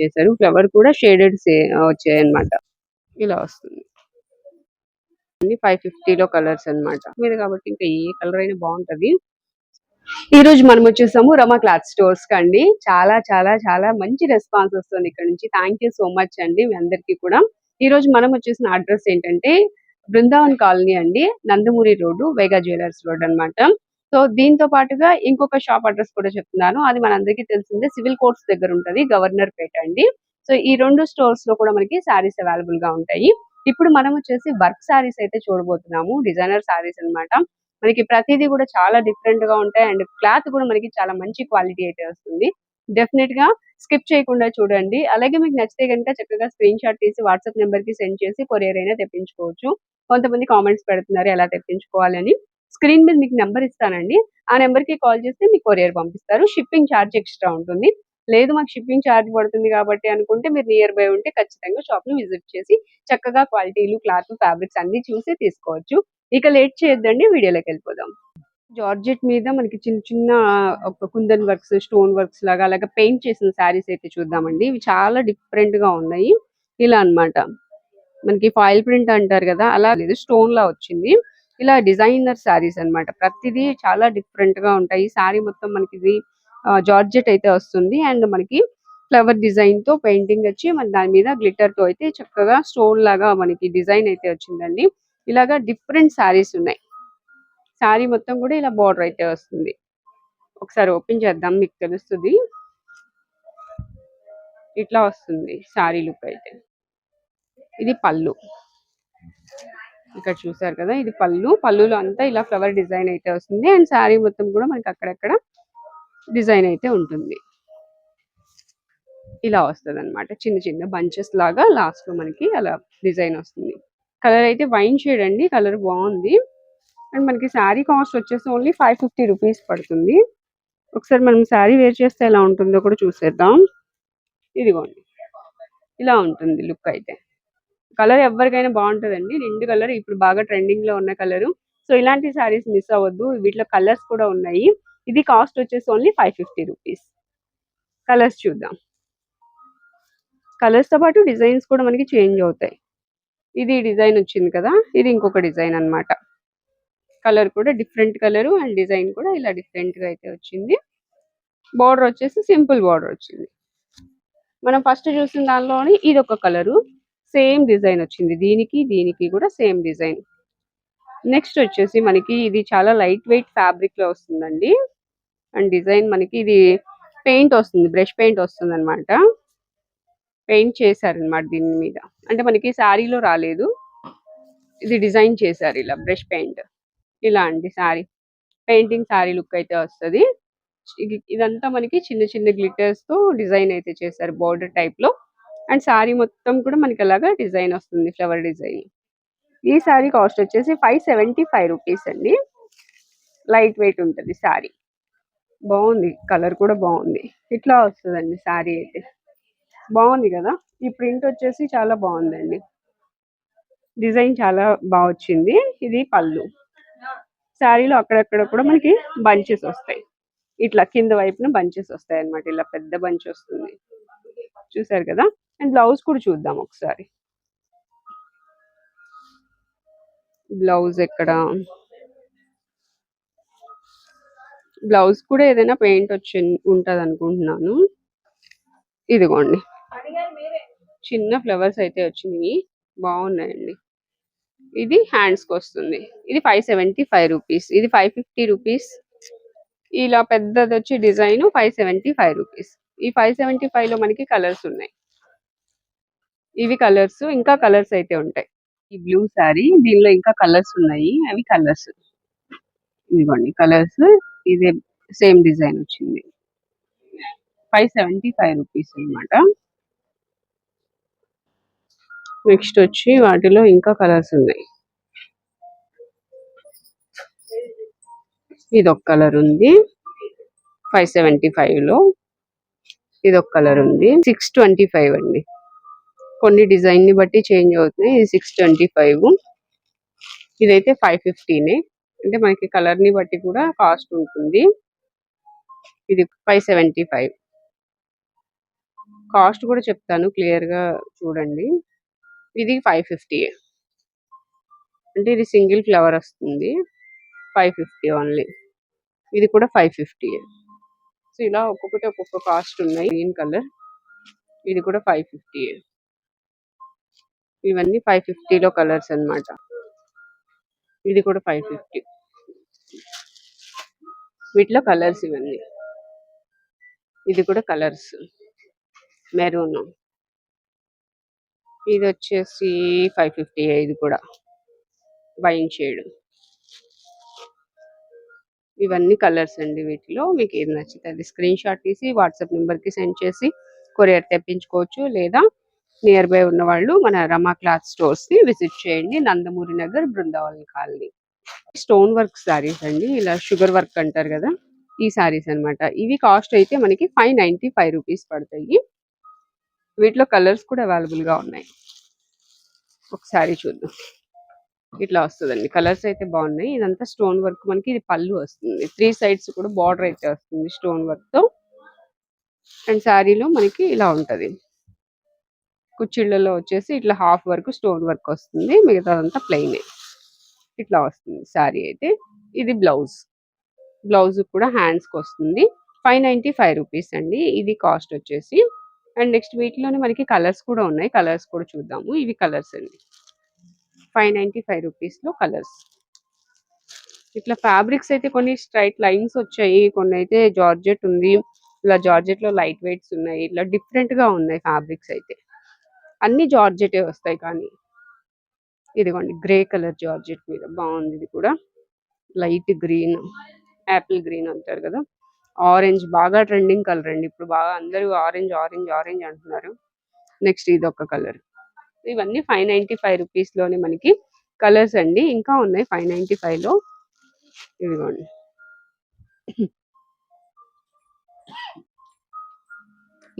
చేశారు. ఫ్లవర్ కూడా షేడెడ్ వచ్చాయి అనమాట ఇలా వస్తుంది. అన్ని ఫైవ్ ఫిఫ్టీలో కలర్స్ అన్నమాట. మీద కాబట్టి ఇంకా ఏ కలర్ అయినా బాగుంటది. ఈ రోజు మనం వచ్చేసాము రమా క్లాత్ స్టోర్స్ కండి చాలా చాలా చాలా మంచి రెస్పాన్స్ వస్తుంది ఇక్కడ నుంచి. థ్యాంక్ యూ సో మచ్ అండి మీ అందరికీ కూడా. ఈ రోజు మనం వచ్చేసిన అడ్రస్ ఏంటంటే బృందావన్ కాలనీ అండి. Nandamuri road Vega jewellers road అన్నమాట. సో దీంతో పాటుగా ఇంకొక షాప్ అడ్రస్ కూడా చెప్తున్నాను. అది మనందరికీ తెలిసిందే. సివిల్ కోర్ట్స్ దగ్గర ఉంటది. గవర్నర్ పేట అండి. సో ఈ రెండు స్టోర్స్లో కూడా మనకి శారీస్ అవైలబుల్గా ఉంటాయి. ఇప్పుడు మనం వచ్చేసి వర్క్ శారీస్ అయితే చూడబోతున్నాము. డిజైనర్ శారీస్ అన్నమాట. మనకి ప్రతిదీ కూడా చాలా డిఫరెంట్గా ఉంటాయి. అండ్ క్లాత్ కూడా మనకి చాలా మంచి క్వాలిటీ అయితే వస్తుంది. డెఫినెట్గా స్కిప్ చేయకుండా చూడండి. అలాగే మీకు నచ్చితే కనుక చక్కగా స్క్రీన్ షాట్ తీసి వాట్సాప్ నెంబర్కి సెండ్ చేసి కొరియర్ అయినా తెప్పించుకోవచ్చు. కొంతమంది కామెంట్స్ పెడుతున్నారు ఎలా తెప్పించుకోవాలని. స్క్రీన్ మీద మీకు నెంబర్ ఇస్తానండి. ఆ నెంబర్కి కాల్ చేస్తే మీకు కొరియర్ పంపిస్తారు. షిప్పింగ్ ఛార్జ్ ఎక్స్ట్రా ఉంటుంది. లేదు మాకు షిప్పింగ్ ఛార్జ్ పడుతుంది కాబట్టి అనుకుంటే మీరు నియర్ బై ఉంటే ఖచ్చితంగా షాప్ని విజిట్ చేసి చక్కగా క్వాలిటీలు క్లాత్ ఫ్యాబ్రిక్స్ అన్ని చూసి తీసుకోవచ్చు. ఇక లేట్ చేయొద్దండి. వీడియోలోకి వెళ్ళిపోదాం. జార్జెట్ మీద మనకి చిన్న చిన్న ఒక కుందన్ వర్క్స్ స్టోన్ వర్క్స్ లాగా అలాగే పెయింట్ చేసిన శారీస్ అయితే చూద్దామండి. ఇవి చాలా డిఫరెంట్గా ఉన్నాయి. ఇలా అన్నమాట. మనకి ఫాయిల్ ప్రింట్ అంటారు కదా అలా లేదు. స్టోన్ లా వచ్చింది. ఇలా డిజైనర్ శారీస్ అన్నమాట. ప్రతిదీ చాలా డిఫరెంట్గా ఉంటాయి శారీ మొత్తం మనకి ఇది జార్జెట్ అయితే వస్తుంది. అండ్ మనకి ఫ్లవర్ డిజైన్తో పెయింటింగ్ వచ్చి మన దాని మీద గ్లిటర్తో అయితే చక్కగా స్టోన్ లాగా మనకి డిజైన్ అయితే వచ్చిందండి. ఇలాగా డిఫరెంట్ శారీస్ ఉన్నాయి. శారీ మొత్తం కూడా ఇలా బార్డర్ అయితే వస్తుంది. ఒకసారి ఓపెన్ చేద్దాం మీకు తెలుస్తుంది. ఇట్లా వస్తుంది శారీ లుక్ అయితే. ఇది పళ్ళు. ఇక్కడ చూసారు కదా ఇది పళ్ళు. పళ్ళులో అంతా ఇలా ఫ్లవర్ డిజైన్ అయితే వస్తుంది. అండ్ శారీ మొత్తం కూడా మనకి అక్కడక్కడ డిజైన్ అయితే ఉంటుంది. ఇలా వస్తుంది అనమాట చిన్న చిన్న బంచెస్ లాగా లాస్ట్లో మనకి అలా డిజైన్ వస్తుంది. కలర్ అయితే వైన్ షేడ్ అండి. కలర్ బాగుంది. అండ్ మనకి శారీ కాస్ట్ వచ్చేసి ఓన్లీ ఫైవ్ ఫిఫ్టీ రూపీస్ పడుతుంది. ఒకసారి మనం శారీ వేర్ చేస్తే ఎలా ఉంటుందో కూడా చూసేద్దాం. ఇదిగోండి. ఇలా ఉంటుంది లుక్ అయితే. కలర్ ఎవరికైనా బాగుంటుందండి. రెండు కలర్ ఇప్పుడు బాగా ట్రెండింగ్లో ఉన్న కలర్. సో ఇలాంటి శారీస్ మిస్ అవ్వద్దు. వీటిలో కలర్స్ కూడా ఉన్నాయి. ఇది కాస్ట్ వచ్చేసి only five fifty rupees colours చూద్దాం. కలర్స్తో పాటు డిజైన్స్ కూడా మనకి చేంజ్ అవుతాయి. ఇది డిజైన్ వచ్చింది కదా? ఇది ఇంకొక డిజైన్ అన్నమాట. కలర్ కూడా డిఫరెంట్ కలర్ అండ్ డిజైన్ కూడా ఇలా డిఫరెంట్గా అయితే వచ్చింది. బార్డర్ వచ్చేసి సింపుల్ బార్డర్ వచ్చింది. మనం ఫస్ట్ చూసిన దానిలోని ఇది ఒక కలరు. సేమ్ డిజైన్ వచ్చింది. దీనికి దీనికి కూడా సేమ్ డిజైన్. నెక్స్ట్ వచ్చేసి మనకి ఇది చాలా లైట్ వెయిట్ ఫ్యాబ్రిక్లో వస్తుందండి. అండ్ డిజైన్ మనకి ఇది పెయింట్ వస్తుంది. బ్రష్ పెయింట్ వస్తుంది అనమాట పెయింట్ చేశారనమాట దీని మీద. అంటే మనకి శారీలో రాలేదు. ఇది డిజైన్ చేశారు ఇలా బ్రష్ పెయింట్. ఇలా అండి శారీ. పెయింటింగ్ శారీ లుక్ అయితే వస్తుంది. ఇదంతా మనకి చిన్న చిన్న గ్లిటర్స్తో డిజైన్ అయితే చేశారు. బార్డర్ టైప్లో. అండ్ శారీ మొత్తం కూడా మనకి అలాగా డిజైన్ వస్తుంది ఫ్లవర్ డిజైన్. ఈ శారీ కాస్ట్ వచ్చేసి ఫైవ్ సెవెంటీ ఫైవ్ రూపీస్ అండి. లైట్ వెయిట్ ఉంటుంది శారీ బాగుంది కలర్ కూడా బాగుంది. ఇట్లా వస్తుందండి శారీ అయితే. బాగుంది కదా? ఈ ప్రింట్ వచ్చేసి చాలా బాగుందండి. డిజైన్ చాలా బాగా వచ్చింది. ఇది పళ్ళు. శారీలో అక్కడక్కడ కూడా మనకి బంచెస్ వస్తాయి. ఇట్లా కింద వైపున బంచెస్ వస్తాయి అన్నమాట ఇలా పెద్ద బంచ్ వస్తుంది. చూసారు కదా? అండ్ బ్లౌజ్ కూడా చూద్దాం ఒకసారి. బ్లౌజ్ ఎక్కడ? బ్లౌజ్ కూడా ఏదైనా పెయింట్ వచ్చి ఉంటుంది అనుకుంటున్నాను. ఇదిగోండి. చిన్న ఫ్లవర్స్ అయితే వచ్చినాయి. బాగున్నాయండి. ఇది హ్యాండ్స్కి వస్తుంది. ఇది ఫైవ్ సెవెంటీ ఫైవ్ రూపీస్. ఇది ఫైవ్ ఫిఫ్టీ రూపీస్. ఇలా పెద్దది వచ్చి design five seventy five rupees. ఈ ఫైవ్ సెవెంటీ ఫైవ్లో మనకి కలర్స్ ఉన్నాయి. ఇవి కలర్స్ ఇంకా కలర్స్ అయితే ఉంటాయి. ఈ బ్లూ శారీ దీనిలో ఇంకా కలర్స్ ఉన్నాయి. అవి కలర్స్. ఇదిగోండి కలర్స్. ఇదే సేమ్ డిజైన్ వచ్చింది. ఫైవ్ సెవెంటీ ఫైవ్ రూపీస్ అనమాట నెక్స్ట్ వచ్చి వాటిలో ఇంకా కలర్స్ ఉన్నాయి. ఇది ఒక కలర్ ఉంది. ఫైవ్ సెవెంటీ ఫైవ్లో ఇది ఒక కలర్ ఉంది. సిక్స్ ట్వంటీ ఫైవ్ అండి. కొన్ని డిజైన్ని బట్టి చేంజ్ అవుతున్నాయి. ఇది సిక్స్ ట్వంటీ ఫైవ్ ఇదైతే ఫైవ్ ఫిఫ్టీనే అంటే మనకి కలర్ని బట్టి కూడా కాస్ట్ ఉంటుంది. ఇది ఫైవ్ సెవెంటీ ఫైవ్ కాస్ట్ కూడా చెప్తాను క్లియర్గా చూడండి. ఇది ఫైవ్ ఫిఫ్టీ అంటే ఇది సింగిల్ ఫ్లవర్ వస్తుంది. ఫైవ్ ఫిఫ్టీ ఓన్లీ ఇది కూడా ఫైవ్ ఫిఫ్టీ సో ఇలా ఒక్కొక్కటి ఒక్కొక్క కాస్ట్ ఉన్నాయి. Green colour. ఇది కూడా ఫైవ్ ఫిఫ్టీ ఇవన్నీ ఫైవ్ ఫిఫ్టీలో కలర్స్ అన్నమాట. ఇది కూడా ఫైవ్ ఫిఫ్టీ వీటిలో కలర్స్ ఇవన్నీ. ఇది కూడా కలర్స్ మెరూన్ ఇది వచ్చేసి ఫైవ్ ఫిఫ్టీ ఇది కూడా. వైన్ షేడ్ ఇవన్నీ కలర్స్ అండి వీటిలో. మీకు ఏది నచ్చితే అది స్క్రీన్ షాట్ తీసి వాట్సాప్ నెంబర్కి సెండ్ చేసి కొరియర్ తెప్పించుకోవచ్చు లేదా నియర్ బై ఉన్న వాళ్ళు మన రమా క్లాత్ స్టోర్స్ని విజిట్ చేయండి. Nandamuri Nagar Brindavan colony. Stone work saris అండి. ఇలా షుగర్ వర్క్ అంటారు కదా ఈ సారీస్ అన్నమాట. ఇవి కాస్ట్ అయితే మనకి ఫైవ్ నైన్టీ ఫైవ్ రూపీస్ పడతాయి. వీటిలో కలర్స్ కూడా అవైలబుల్గా ఉన్నాయి. ఒకసారి చూద్దాం. ఇట్లా వస్తుందండి. కలర్స్ అయితే బాగున్నాయి. ఇదంతా స్టోన్ వర్క్ మనకి ఇది పళ్ళు వస్తుంది. త్రీ సైడ్స్ కూడా బార్డర్ అయితే వస్తుంది స్టోన్ వర్క్తో. అండ్ శారీలో మనకి ఇలా ఉంటది. కుచ్చిళ్ళలో వచ్చేసి ఇట్లా హాఫ్ వర్క్ స్టోన్ వర్క్ వస్తుంది. మిగతాదంతా ప్లెయినే ఇట్లా వస్తుంది శారీ అయితే. ఇది బ్లౌజ్. బ్లౌజ్ కూడా హ్యాండ్స్కి వస్తుంది. ఫైవ్ నైన్టీ ఫైవ్ రూపీస్ అండి. ఇది కాస్ట్ వచ్చేసి. అండ్ నెక్స్ట్ వీటిలోనే మనకి కలర్స్ కూడా ఉన్నాయి. కలర్స్ కూడా చూద్దాము. ఇవి కలర్స్ అండి. ఫైవ్ నైన్టీ ఫైవ్ రూపీస్లో కలర్స్. ఇట్లా ఫ్యాబ్రిక్స్ అయితే కొన్ని స్ట్రైట్ లైన్స్ వచ్చాయి. కొన్ని అయితే జార్జెట్ ఉంది. ఇలా జార్జెట్లో లైట్ వెయిట్స్ ఉన్నాయి. ఇట్లా డిఫరెంట్గా ఉన్నాయి ఫ్యాబ్రిక్స్ అయితే. అన్ని జార్జెటే వస్తాయి కానీ. ఇదిగోండి గ్రే కలర్ జార్జెట్ మీద. బాగుంది ఇది కూడా. లైట్ గ్రీన్ యాపిల్ గ్రీన్ అంటారు కదా. ఆరెంజ్ బాగా ట్రెండింగ్ కలర్ అండి. ఇప్పుడు బాగా అందరూ ఆరెంజ్ ఆరెంజ్ ఆరెంజ్ అంటున్నారు. నెక్స్ట్ ఇది ఒక కలర్. ఇవన్నీ ఫైవ్ నైన్టీ ఫైవ్ రూపీస్లోనే మనకి కలర్స్ అండి. ఇంకా ఉన్నాయి ఫైవ్ నైన్టీ ఫైవ్లో. ఇదిగోండి.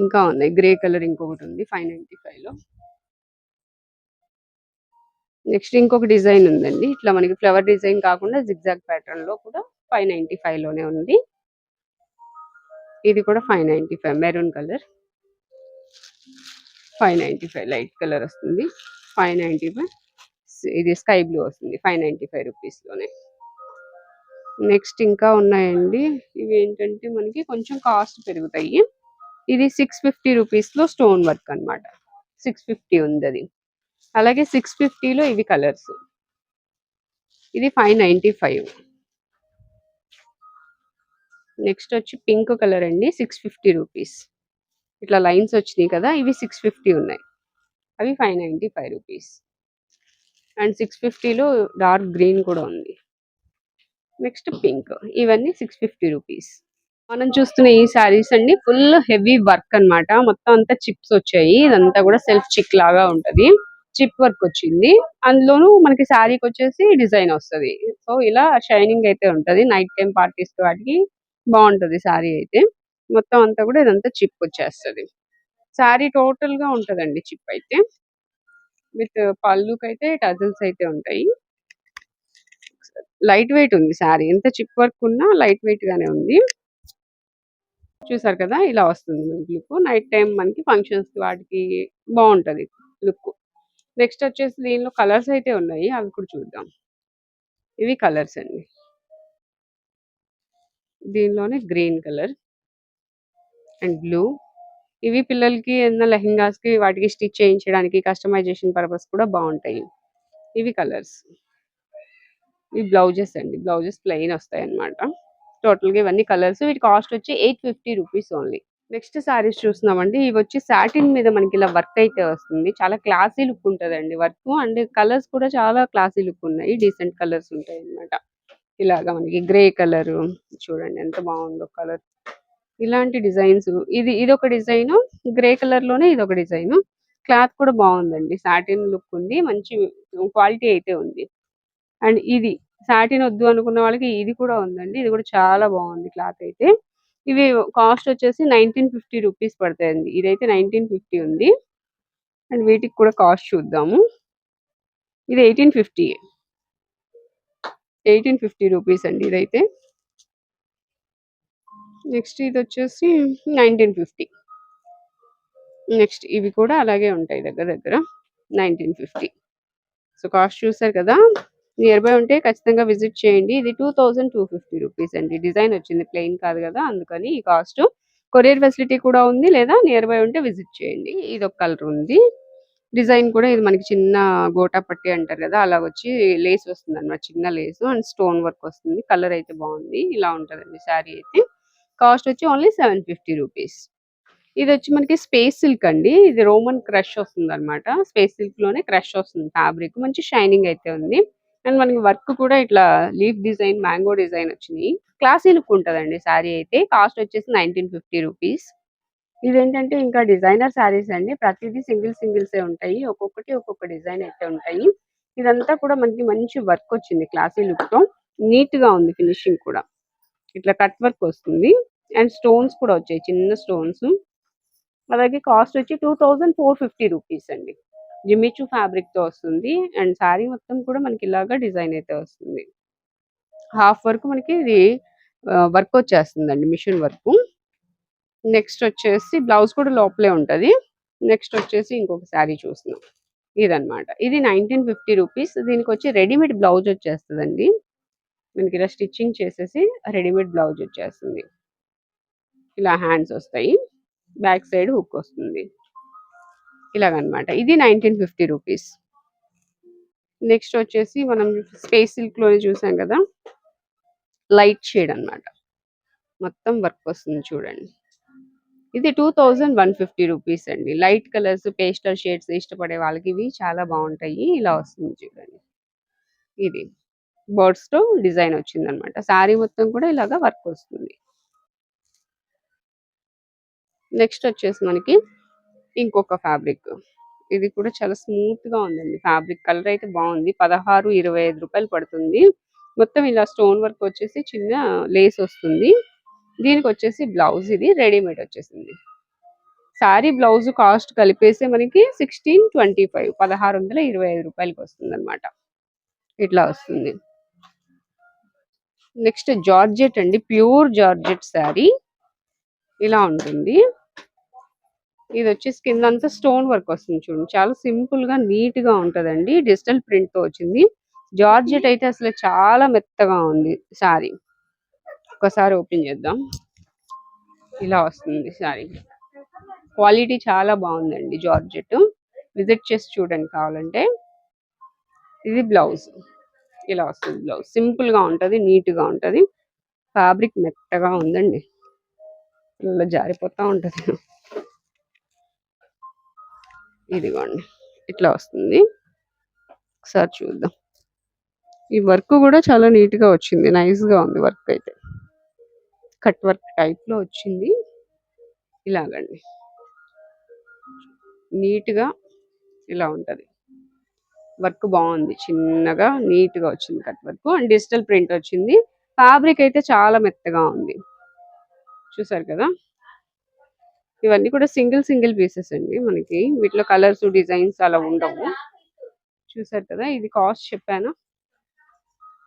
ఇంకా ఉన్నాయి. గ్రే కలర్ ఇంకొకటి ఉంది ఫైవ్ నైన్టీ ఫైవ్లో. నెక్స్ట్ ఇంకొక డిజైన్ ఉందండి. ఇట్లా మనకి ఫ్లవర్ డిజైన్ కాకుండా జిగ్జాగ్ ప్యాటర్న్లో కూడా ఫైవ్ నైంటీ ఫైవ్లోనే ఉంది. ఇది కూడా five ninety five maroon colour. Five ninety five light colour వస్తుంది. ఫైవ్ నైన్టీ ఫైవ్ ఇది స్కై బ్లూ వస్తుంది ఫైవ్ నైన్టీ ఫైవ్ రూపీస్లోనే. నెక్స్ట్ ఇంకా ఉన్నాయండి. ఇవి ఏంటంటే మనకి కొంచెం కాస్ట్ పెరుగుతాయి. ఇది సిక్స్ ఫిఫ్టీ రూపీస్లో స్టోన్ వర్క్ అన్నమాట. సిక్స్ ఫిఫ్టీ ఉంది అది అలాగే సిక్స్ ఫిఫ్టీలో ఇవి కలర్స్ ఇది ఫైవ్ నైన్టీ ఫైవ్ నెక్స్ట్ వచ్చి పింక్ కలర్ అండి సిక్స్ ఫిఫ్టీ రూపీస్ ఇట్లా లైన్స్ వచ్చినాయి కదా ఇవి సిక్స్ ఫిఫ్టీ ఉన్నాయి. అవి five ninety five rupees and six ఫిఫ్టీలో డార్క్ గ్రీన్ కూడా ఉంది. నెక్స్ట్ పింక్ ఇవన్నీ సిక్స్ ఫిఫ్టీ రూపీస్ మనం చూస్తున్న ఈ సారీస్ అండి ఫుల్ హెవీ వర్క్ అన్నమాట. మొత్తం అంతా చిప్స్ వచ్చాయి. ఇదంతా కూడా సెల్ఫ్ చిక్ లాగా ఉంటది. చిప్ వర్క్ వచ్చింది. అందులోనూ మనకి శారీకి వచ్చేసి డిజైన్ వస్తది. సో ఇలా షైనింగ్ అయితే ఉంటది. నైట్ టైం పార్టీస్ వాటికి బాగుంటది శారీ అయితే. మొత్తం అంతా కూడా ఇదంతా చిప్ వచ్చేస్తది. శారీ టోటల్గా ఉంటదండి చిప్ అయితే. విత్ పళ్ళుకి అయితే టజల్స్ అయితే ఉంటాయి. లైట్ వెయిట్ ఉంది శారీ. ఎంత చిప్ వర్క్ ఉన్నా లైట్ వెయిట్ గానే ఉంది. చూసారు కదా! ఇలా వస్తుంది మనకి లుక్. నైట్ టైం మనకి ఫంక్షన్స్ వాటికి బాగుంటది లుక్. నెక్స్ట్ వచ్చేసి దీనిలో కలర్స్ అయితే ఉన్నాయి. అవి కూడా చూద్దాం. ఇవి కలర్స్ అండి. దీనిలోనే గ్రీన్ కలర్ అండ్ బ్లూ. ఇవి పిల్లలకి ఏదైనా లెహెంగాస్కి వాటికి స్టిచ్ చేయించడానికి కస్టమైజేషన్ పర్పస్ కూడా బాగుంటాయి ఇవి కలర్స్. ఇవి బ్లౌజెస్ అండి. బ్లౌజెస్ ప్లెయిన్ వస్తాయి అన్నమాట టోటల్గా ఇవన్నీ కలర్స్. వీటి కాస్ట్ వచ్చి eight fifty rupees only. Next saris చూస్తున్నామండి. ఇవి వచ్చి సాటిన్ మీద మనకి ఇలా వర్క్ అయితే వస్తుంది. చాలా క్లాసీ లుక్ ఉంటదండి వర్క్. అండ్ కలర్స్ కూడా చాలా క్లాసీ లుక్ ఉన్నాయి. డీసెంట్ కలర్స్ ఉంటాయి అన్నమాట ఇలాగా మనకి గ్రే కలర్. చూడండి ఎంత బాగుందో కలర్. ఇలాంటి డిజైన్స్. ఇది ఇది ఒక డిజైన్. గ్రే కలర్లోనే ఇది ఒక డిజైన్. క్లాత్ కూడా బాగుందండి. సాటిన్ లుక్ ఉంది. మంచి క్వాలిటీ అయితే ఉంది. అండ్ ఇది సాటిన్ వద్దు అనుకున్న వాళ్ళకి ఇది కూడా ఉందండి. ఇది కూడా చాలా బాగుంది క్లాత్ అయితే. ఇవి కాస్ట్ వచ్చేసి నైన్టీన్ ఫిఫ్టీ రూపీస్ పడతాయండి. ఇదైతే నైన్టీన్ ఫిఫ్టీ ఉంది. అండ్ వీటికి కూడా కాస్ట్ చూద్దాము. ఇది eighteen fifty. Eighteen fifty rupees అండి ఇదైతే. నెక్స్ట్ ఇది వచ్చేసి నైన్టీన్ ఫిఫ్టీ. నెక్స్ట్ ఇవి కూడా అలాగే ఉంటాయి దగ్గర దగ్గర. Nineteen fifty. సో కాస్ట్ చూసారు కదా. నియర్ బై ఉంటే ఖచ్చితంగా విజిట్ చేయండి. ఇది two thousand two fifty rupees అండి. డిజైన్ వచ్చింది ప్లెయిన్ కాదు కదా అందుకని ఈ కాస్ట్ కొరియర్ ఫెసిలిటీ కూడా ఉంది లేదా నియర్ బై ఉంటే విజిట్ చేయండి. ఇది ఒక కలర్ ఉంది. డిజైన్ కూడా ఇది మనకి చిన్న గోటా పట్టి అంటారు కదా అలా వచ్చి లేస్ వస్తుంది అన్నమాట చిన్న లేస్ అండ్ స్టోన్ వర్క్ వస్తుంది. కలర్ అయితే బాగుంది. ఇలా ఉంటదండి శారీ అయితే. కాస్ట్ వచ్చి ఓన్లీ సెవెన్ ఫిఫ్టీ రూపీస్ ఇది వచ్చి మనకి స్పేస్ సిల్క్ అండి. ఇది రోమన్ క్రష్ వస్తుంది అనమాట స్పేస్ సిల్క్లోనే క్రష్ వస్తుంది ఫ్యాబ్రిక్ మంచి షైనింగ్ అయితే ఉంది. అండ్ మనకి వర్క్ కూడా ఇట్లా లీఫ్ డిజైన్ మ్యాంగో డిజైన్ వచ్చినాయి. క్లాసీ లుక్ ఉంటదండి శారీ అయితే. కాస్ట్ వచ్చేసి నైన్టీన్ ఫిఫ్టీ రూపీస్. ఇదేంటంటే ఇంకా డిజైనర్ శారీస్ అండి. ప్రతిదీ సింగిల్ సింగిల్స్ ఏ ఉంటాయి. ఒక్కొక్కటి ఒక్కొక్క డిజైన్ అయితే ఉంటాయి. ఇదంతా కూడా మనకి మంచి వర్క్ వచ్చింది క్లాసీ లుక్తో నీట్గా ఉంది ఫినిషింగ్ కూడా. ఇట్లా కట్ వర్క్ వస్తుంది. అండ్ స్టోన్స్ కూడా వచ్చాయి. చిన్న స్టోన్స్. అలాగే కాస్ట్ వచ్చి two thousand four fifty rupees అండి. జిమ్మిచూ ఫ్యాబ్రిక్తో వస్తుంది. అండ్ శారీ మొత్తం కూడా మనకి ఇలాగా డిజైన్ అయితే వస్తుంది. హాఫ్ వరకు మనకి ఇది వర్క్ వచ్చేస్తుందండి మిషన్ వర్క్ నెక్స్ట్ వచ్చేసి బ్లౌజ్ కూడా లోపలే ఉంటది. నెక్స్ట్ వచ్చేసి ఇంకొక శారీ చూస్తున్నాం. ఇదనమాట ఇది నైన్టీన్ ఫిఫ్టీ రూపీస్ దీనికి వచ్చి రెడీమేడ్ బ్లౌజ్ వచ్చేస్తుందండి. మనకి ఇలా స్టిచ్చింగ్ చేసేసి రెడీమేడ్ బ్లౌజ్ వచ్చేస్తుంది. ఇలా హ్యాండ్స్ వస్తాయి. బ్యాక్ సైడ్ హుక్ వస్తుంది. ఇలాగనమాట. ఇది నైన్టీన్ ఫిఫ్టీ రూపీస్. నెక్స్ట్ వచ్చేసి మనం స్పేస్ సిల్క్లోనే చూసాం కదా? లైట్ షేడ్ అన్నమాట మొత్తం వర్క్ వస్తుంది చూడండి. ఇది two thousand one fifty rupees అండి. లైట్ కలర్స్ పేస్టల్ షేడ్స్ ఇష్టపడే వాళ్ళకి ఇవి చాలా బాగుంటాయి. ఇలా వస్తుంది చూడండి. ఇది బర్డ్స్తో డిజైన్ వచ్చింది అనమాట శారీ మొత్తం కూడా ఇలాగా వర్క్ వస్తుంది. నెక్స్ట్ వచ్చేసి మనకి ఇంకొక ఫ్యాబ్రిక్ ఇది కూడా చాలా స్మూత్గా ఉందండి. ఫ్యాబ్రిక్ కలర్ అయితే బాగుంది. పదహారు ఇరవై ఐదు రూపాయలు పడుతుంది. మొత్తం ఇలా స్టోన్ వర్క్ వచ్చేసి చిన్న లేస్ వస్తుంది. దీనికి వచ్చేసి బ్లౌజ్ ఇది రెడీమేడ్ వచ్చేసింది. శారీ బ్లౌజ్ కాస్ట్ కలిపేస్తే మనకి సిక్స్టీన్ ట్వంటీ ఫైవ్ పదహారు వందల ఇరవై ఐదు రూపాయలకి వస్తుంది అనమాట ఇట్లా వస్తుంది. నెక్స్ట్ జార్జెట్ అండి. ప్యూర్ జార్జెట్ శారీ ఇలా ఉంటుంది. ఇది వచ్చేసి కింద అంతా స్టోన్ వర్క్ వస్తుంది చూడండి. చాలా సింపుల్గా నీట్గా ఉంటదండి. డిజిటల్ ప్రింట్తో వచ్చింది. జార్జెట్ అయితే అసలు చాలా మెత్తగా ఉంది సారీ ఒకసారి ఓపెన్ చేద్దాం. ఇలా వస్తుంది సారీ క్వాలిటీ చాలా బాగుందండి జార్జెట్. విజిట్ చేసి చూడండి కావాలంటే. ఇది బ్లౌజ్. ఇలా వస్తుంది బ్లౌజ్. సింపుల్గా ఉంటది నీట్గా ఉంటది. ఫ్యాబ్రిక్ మెత్తగా ఉందండి. ఇలా జారిపోతా ఉంటది. ఇదిగోండి ఇట్లా వస్తుంది. ఒకసారి చూద్దాం. ఈ వర్క్ కూడా చాలా నీట్గా వచ్చింది నైస్గా ఉంది వర్క్ అయితే. కట్ వర్క్ టైప్లో వచ్చింది. ఇలాగండి. నీట్గా ఇలా ఉంటుంది. వర్క్ బాగుంది చిన్నగా నీట్గా వచ్చింది cut work. And digital print వచ్చింది. ఫ్యాబ్రిక్ అయితే చాలా మెత్తగా ఉంది. చూసారు కదా? ఇవన్నీ కూడా సింగిల్ సింగిల్ పీసెస్ అండి మనకి. వీటిలో కలర్స్ డిజైన్స్ అలా ఉండవు. చూసారు కదా ఇది కాస్ట్ చెప్పాను.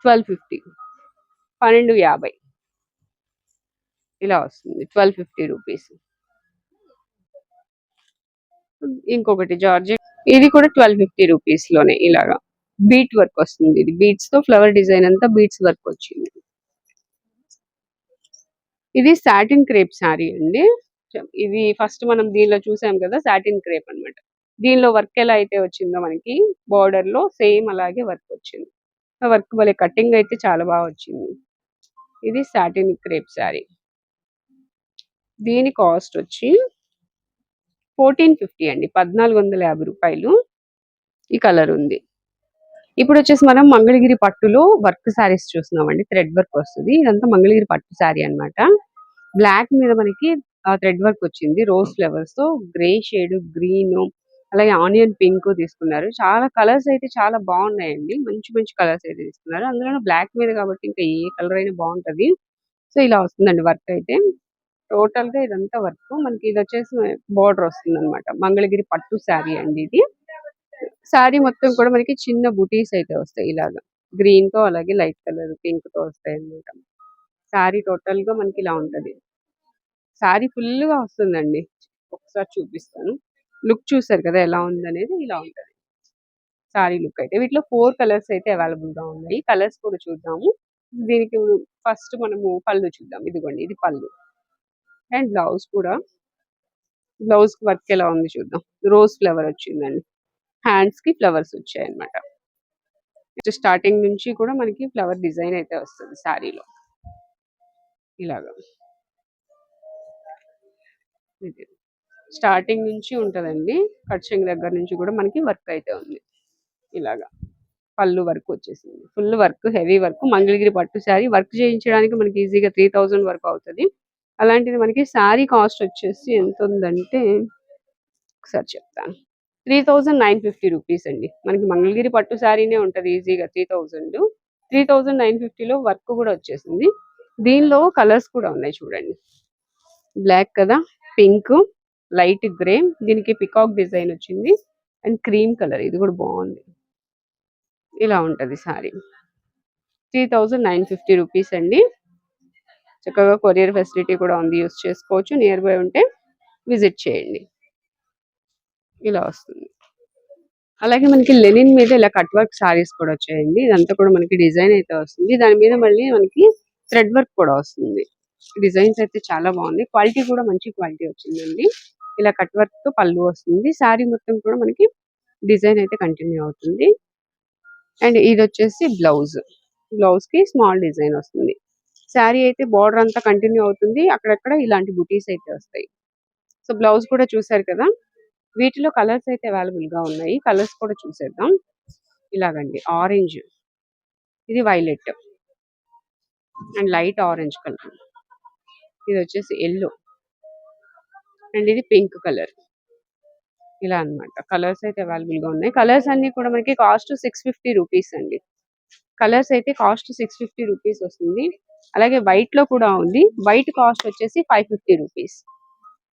Twelve fifty. పన్నెండు యాభై. ఇలా వస్తుంది. Twelve fifty rupees. ఇంకొకటి జార్జెట్ ఇది కూడా ట్వెల్వ్ ఫిఫ్టీ రూపీస్లోనే ఇలాగా. బీట్ వర్క్ వస్తుంది ఇది. బీట్స్తో ఫ్లవర్ డిజైన్ అంతా బీట్స్ వర్క్ వచ్చింది. ఇది సాటిన్ క్రేప్ శారీ అండి. ఇది ఫస్ట్ మనం దీనిలో చూసాం కదా సాటిన్ క్రేప్ అన్నమాట. దీనిలో వర్క్ ఎలా అయితే వచ్చిందో మనకి బార్డర్లో సేమ్ అలాగే వర్క్ వచ్చింది. వర్క్ వల్ల కటింగ్ అయితే చాలా బాగా వచ్చింది. ఇది సాటిన్ క్రేప్ శారీ. దీని కాస్ట్ వచ్చి ఫోర్టీన్ ఫిఫ్టీ అండి. పద్నాలుగు వందల యాభై రూపాయలు ఈ కలర్ ఉంది. ఇప్పుడు వచ్చేసి మనం మంగళగిరి పట్టులో వర్క్ శారీస్ చూస్తున్నామండి. థ్రెడ్ వర్క్ వస్తుంది. ఇదంతా మంగళగిరి పట్టు శారీ అన్నమాట. బ్లాక్ మీద మనకి థ్రెడ్ వర్క్ వచ్చింది. రోజ్ ఫ్లవర్స్తో గ్రే షేడ్ గ్రీన్ అలాగే ఆనియన్ పింక్ తీసుకున్నారు. చాలా కలర్స్ అయితే చాలా బాగున్నాయండి. మంచి మంచి కలర్స్ అయితే తీసుకున్నారు. అందులో బ్లాక్ మీద కాబట్టి ఇంకా ఏ కలర్ అయినా బాగుంటది. సో ఇలా వస్తుందండి వర్క్ అయితే. టోటల్గా ఇదంతా వర్క్. మనకి ఇది వచ్చేసి బోర్డర్ వస్తుంది అనమాట మంగళగిరి పట్టు శారీ అండి ఇది. శారీ మొత్తం కూడా మనకి చిన్న బుటీస్ అయితే వస్తాయి ఇలాగా. గ్రీన్తో అలాగే లైట్ కలర్ పింక్తో వస్తాయి అన్నమాట శారీ టోటల్గా మనకి ఇలా ఉంటది. శారీ ఫుల్గా వస్తుందండి. ఒకసారి చూపిస్తాను. లుక్ చూసారు కదా ఎలా ఉందనేది ఇలా ఉంటది. సారీ లుక్ అయితే వీటిలో ఫోర్ కలర్స్ అయితే అవైలబుల్గా ఉన్నాయి. కలర్స్ కూడా చూద్దాము. దీనికి ఫస్ట్ మనము పళ్ళు చూద్దాం. ఇదిగోండి ఇది పళ్ళు. అండ్ బ్లౌజ్ కూడా. బ్లౌజ్ వర్క్ ఎలా ఉంది చూద్దాం. రోజ్ ఫ్లవర్ వచ్చిందండి. హ్యాండ్స్కి ఫ్లవర్స్ వచ్చాయి అనమాట స్టార్టింగ్ నుంచి కూడా మనకి ఫ్లవర్ డిజైన్ అయితే వస్తుంది శారీలో ఇలాగా. ఇది. స్టార్టింగ్ నుంచి ఉంటదండి. కట్చింగ్ దగ్గర నుంచి కూడా మనకి వర్క్ అయితే ఉంది. ఇలాగా పళ్ళు వర్క్ వచ్చేసింది. Full work heavy work. Mangalagiri పట్టు శారీ వర్క్ చేయించడానికి మనకి ఈజీగా త్రీ థౌజండ్ వరకు అవుతుంది. అలాంటిది మనకి శారీ కాస్ట్ వచ్చేసి ఎంత ఉందంటే ఒకసారి చెప్తాను. Three thousand nine fifty rupees అండి. మనకి మంగళగిరి పట్టు శారీనే ఉంటుంది ఈజీగా three thousand. Three thousand nine ఫిఫ్టీలో వర్క్ కూడా వచ్చేసింది. దీనిలో కలర్స్ కూడా ఉన్నాయి చూడండి. బ్లాక్ కదా? పింక్ లైట్ గ్రే దీనికి పికాక్ డిజైన్ వచ్చింది. అండ్ క్రీమ్ కలర్ ఇది కూడా బాగుంది. ఇలా ఉంటది sari. Three thousand nine fifty rupees అండి. చక్కగా కొరియర్ ఫెసిలిటీ కూడా ఉంది యూస్ చేసుకోవచ్చు. నియర్ బై ఉంటే విజిట్ చేయండి. ఇలా వస్తుంది. అలాగే మనకి లెనిన్ మీద ఇలా కట్ వర్క్ సారీస్ కూడా వచ్చాయండి. ఇదంతా కూడా మనకి డిజైన్ అయితే వస్తుంది. దాని మీద మళ్ళీ మనకి థ్రెడ్ వర్క్ కూడా వస్తుంది. డిజైన్స్ అయితే చాలా బాగుంది క్వాలిటీ కూడా మంచి క్వాలిటీ వచ్చిందండి. ఇలా కట్ వర్క్తో పళ్ళు వస్తుంది. శారీ మొత్తం కూడా మనకి డిజైన్ అయితే కంటిన్యూ అవుతుంది. అండ్ ఇది వచ్చేసి బ్లౌజ్. బ్లౌజ్కి స్మాల్ డిజైన్ వస్తుంది. శారీ అయితే బార్డర్ అంతా కంటిన్యూ అవుతుంది. అక్కడక్కడ ఇలాంటి బుటీస్ అయితే వస్తాయి. సో బ్లౌజ్ కూడా చూసారు కదా? వీటిలో కలర్స్ అయితే అవైలబుల్గా ఉన్నాయి. కలర్స్ కూడా చూసేద్దాం. ఇలాగండి. ఆరెంజ్. ఇది violet. And light orange colour. ఇది వచ్చేసి ఎల్లో. అండ్ ఇది పింక్ కలర్. ఇలా అన్నమాట. కలర్స్ అయితే అవైలబుల్గా ఉన్నాయి. కలర్స్ అన్ని కూడా మనకి కాస్ట్ సిక్స్ ఫిఫ్టీ రూపీస్ అండి. కలర్స్ అయితే కాస్ట్ సిక్స్ ఫిఫ్టీ రూపీస్ వస్తుంది. అలాగే వైట్లో కూడా ఉంది. వైట్ కాస్ట్ వచ్చేసి ఫైవ్ ఫిఫ్టీ రూపీస్.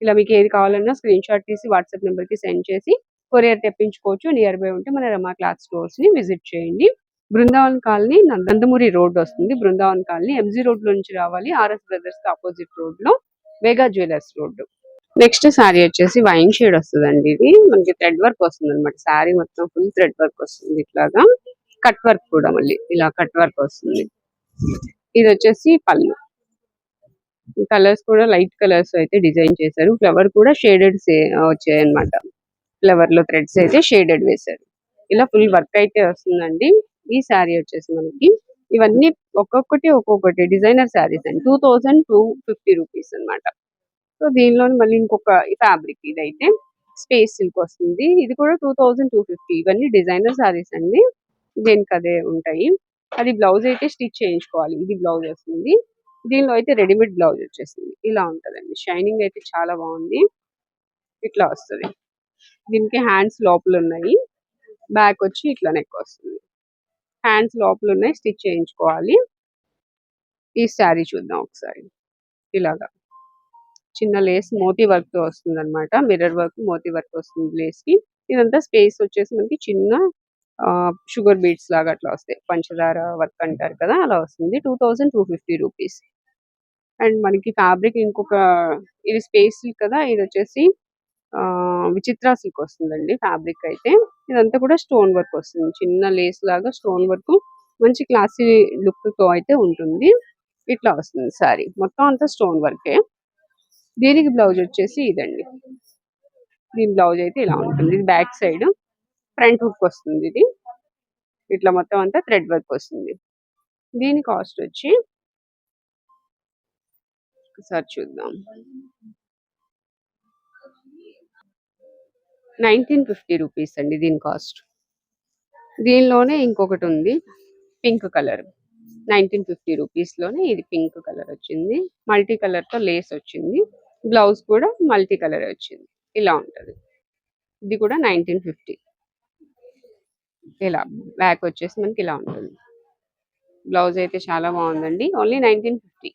ఇలా మీకు ఏది కావాలన్నా స్క్రీన్ షాట్ తీసి వాట్సాప్ నెంబర్కి సెండ్ చేసి కొరియర్ తెప్పించుకోవచ్చు. నియర్ బై ఉంటే మన రమా క్లాత్ స్టోర్స్ని విజిట్ చేయండి. బృందావన్ కాలనీ నందమూరి రోడ్ వస్తుంది. బృందావన్ కాలనీ ఎంజీ రోడ్ నుంచి రావాలి. ఆర్ఎస్ బ్రదర్స్ ఆపోజిట్ రోడ్లో Vega jewellers road. Next sari వచ్చేసి వైన్ షేడ్ వస్తుందండి ఇది. మనకి థ్రెడ్ వర్క్ వస్తుంది అనమాట శారీ మొత్తం ఫుల్ థ్రెడ్ వర్క్ వస్తుంది ఇట్లాగా. కట్ వర్క్ కూడా మళ్ళీ ఇలా కట్ వర్క్ వస్తుంది. ఇది వచ్చేసి పళ్ళు. కలర్స్ కూడా లైట్ కలర్స్ అయితే డిజైన్ చేశారు. ఫ్లవర్ కూడా షేడెడ్ వచ్చాయి అనమాట ఫ్లవర్లో థ్రెడ్స్ అయితే షేడెడ్ వేశారు. ఇలా ఫుల్ వర్క్ అయితే వస్తుందండి. ఈ శారీ వచ్చేసి మనకి ఇవన్నీ ఒక్కొక్కటి ఒక్కొక్కటి డిజైనర్ శారీస్ అండి. Two thousand two fifty rupees అనమాట సో దీనిలో మళ్ళీ ఇంకొక ఫ్యాబ్రిక్ ఇదైతే స్పేస్ సిల్క్ వస్తుంది. ఇది కూడా టూ థౌజండ్ టూ ఫిఫ్టీ ఇవన్నీ డిజైనర్ శారీస్ అండి. దేనికి అదే ఉంటాయి. అది బ్లౌజ్ అయితే స్టిచ్ చేయించుకోవాలి. ఇది బ్లౌజ్ వస్తుంది. దీనిలో అయితే రెడీమేడ్ బ్లౌజ్ వచ్చేసింది. ఇలా ఉంటదండి. షైనింగ్ అయితే చాలా బాగుంది. ఇట్లా వస్తుంది. దీనికి హ్యాండ్స్ లోపల ఉన్నాయి బ్యాక్ వచ్చి ఇట్లా నెక్ వస్తుంది. హ్యాండ్స్ లోపల ఉన్నాయి స్టిచ్ చేయించుకోవాలి. ఈ శారీ చూద్దాం ఒకసారి. ఇలాగా. చిన్న లేస్ మోతీ వర్క్ వస్తుంది అనమాట మిర్రర్ వర్క్ మోతీ వర్క్ వస్తుంది లేస్కి ఇదంతా స్పేస్ వచ్చేసి మనకి చిన్న షుగర్ బీట్స్ లాగా అట్లా వస్తాయి. పంచదార వర్క్ అంటారు కదా అలా వస్తుంది. Two thousand two fifty rupees and మనకి ఫ్యాబ్రిక్ ఇంకొక ఇది స్పేస్ కదా ఇది వచ్చేసి విచిత్ర సిల్క్ వస్తుందండి ఫ్యాబ్రిక్ అయితే. ఇదంతా కూడా స్టోన్ వర్క్ వస్తుంది. చిన్న లేస్ లాగా స్టోన్ వర్క్ మంచి క్లాసీ లుక్తో అయితే ఉంటుంది. ఇట్లా వస్తుంది సారీ. మొత్తం అంతా స్టోన్ వర్కే. దీనికి బ్లౌజ్ వచ్చేసి ఇదండి. దీని బ్లౌజ్ అయితే ఇలా ఉంటుంది. ఇది బ్యాక్ సైడ్ ఫ్రంట్ హుక్ వస్తుంది ఇది. ఇట్లా మొత్తం అంతా థ్రెడ్ వర్క్ వస్తుంది. దీని కాస్ట్ వచ్చి ఒకసారి చూద్దాం. నైన్టీన్ ఫిఫ్టీ రూపీస్ అండి దీని కాస్ట్. దీనిలోనే ఇంకొకటి ఉంది పింక్ కలర్. నైన్టీన్ ఫిఫ్టీ రూపీస్లోనే ఇది పింక్ కలర్ వచ్చింది. మల్టీ కలర్తో లేస్ వచ్చింది. బ్లౌజ్ కూడా మల్టీ కలర్ వచ్చింది. ఇలా ఉంటుంది. ఇది కూడా నైన్టీన్ ఫిఫ్టీ. ఇలా బ్యాక్ వచ్చేసి మనకి ఇలా ఉంటుంది. బ్లౌజ్ అయితే చాలా బాగుందండి. Only nineteen fifty.